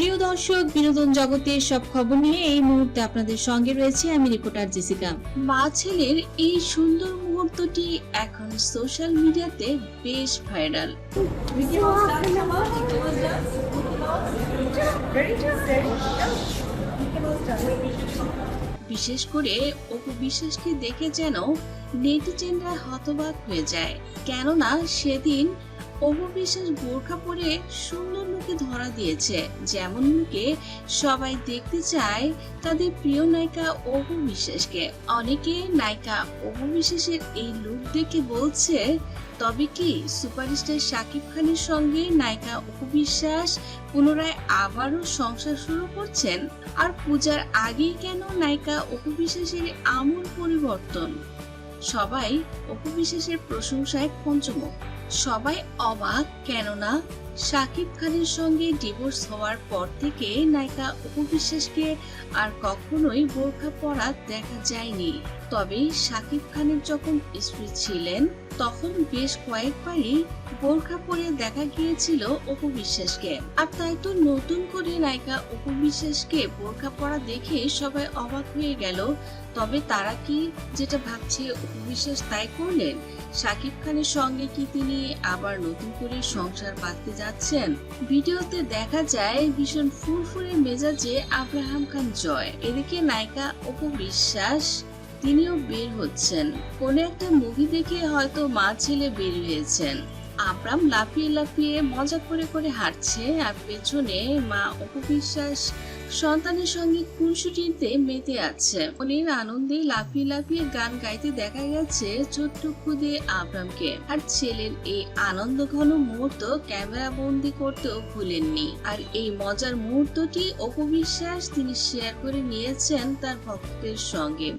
প্রিয় দর্শক, বিনোদন জগতের সব খবর নিয়ে এই মুহূর্তে আপনাদের সঙ্গে রয়েছে আমি রিপোর্টার জেসিকা। মা ছেলের এই সুন্দর মুহূর্তটি এখন সোশ্যাল মিডিয়াতে বেশ ভাইরাল। বিশেষ করে অপু বিশ্বাসকে দেখে যেন নেটিজেনরা হতবাক হয়ে যায়। কেননা সেদিন অপু বিশ্বাস বোরখা পরে সুন্দর লোকে ধরা দিয়েছে। যেমন লোকে সবাই দেখতে চায় তাদের প্রিয় নায়িকা অপু বিশ্বাসকে অনেকে নায়িকা অপু বিশ্বাসের এই লুক দেখে বলছে, তবে কি সুপারস্টার শাকিব খানের সঙ্গে নায়িকা অপু বিশ্বাস পুনরায় আবারও সংসার শুরু করছেন? আর পূজার আগেই কেন নায়িকা অপু বিশ্বাসের আমূল পরিবর্তন? সবাই অপু বিশ্বাসের প্রশংসায় পঞ্চমুখ। সবাই অবাক কেননা শাকিব খানের সঙ্গে ডিভোর্স হওয়ার পর থেকে নায়িকা অপু বিশ্বাসকে আর কখনোই বোরখা পরা দেখা যায়নি। তবে শাকিব খানের যখন স্ত্রী ছিলেন, তখন বেশ কয়েকবারই বোরখা পরে দেখা গিয়েছিল অপু বিশ্বাসকে। আর তাই তো নতুন করে নায়িকা অপু বিশ্বাসকে বোরখা পরা দেখে সবাই অবাক হয়ে গেল। তবে তারা কি যেটা ভাবছে অপু বিশ্বাস তাই করলেন? শাকিব খানের সঙ্গে কি তিনি আবার নতুন করে সংসার বাঁধতে যাচ্ছেন ভিডিওতে দেখা যায় ভীষণ ফুরফুরে মেজাজে আব্রাহাম খান জয়। এদিকে নায়িকা অপু বিশ্বাস তিনিও বের হচ্ছেন। কোন একটা মুভি দেখে হয়তো মা ছেলে বের হয়েছেন। আব্রাম লাফিয়ে লাফিয়ে মজা করে করে হাঁটছে আর পেছনে মা অপু বিশ্বাস সন্তানের সঙ্গে খুনসুটিতে মেতে আছে। অনির আনন্দে লাফিয়ে লাফিয়ে গান গাইতে দেখা গেছে ছোট্ট খুদে আব্রামকে। আর ছেলের এই আনন্দ ঘন মুহূর্ত ক্যামেরা বন্দি করতেও ভুলেননি। আর এই মজার মুহূর্তটি অপবিশ্বাস তিনি শেয়ার করে নিয়েছেন তার ভক্তের সঙ্গে।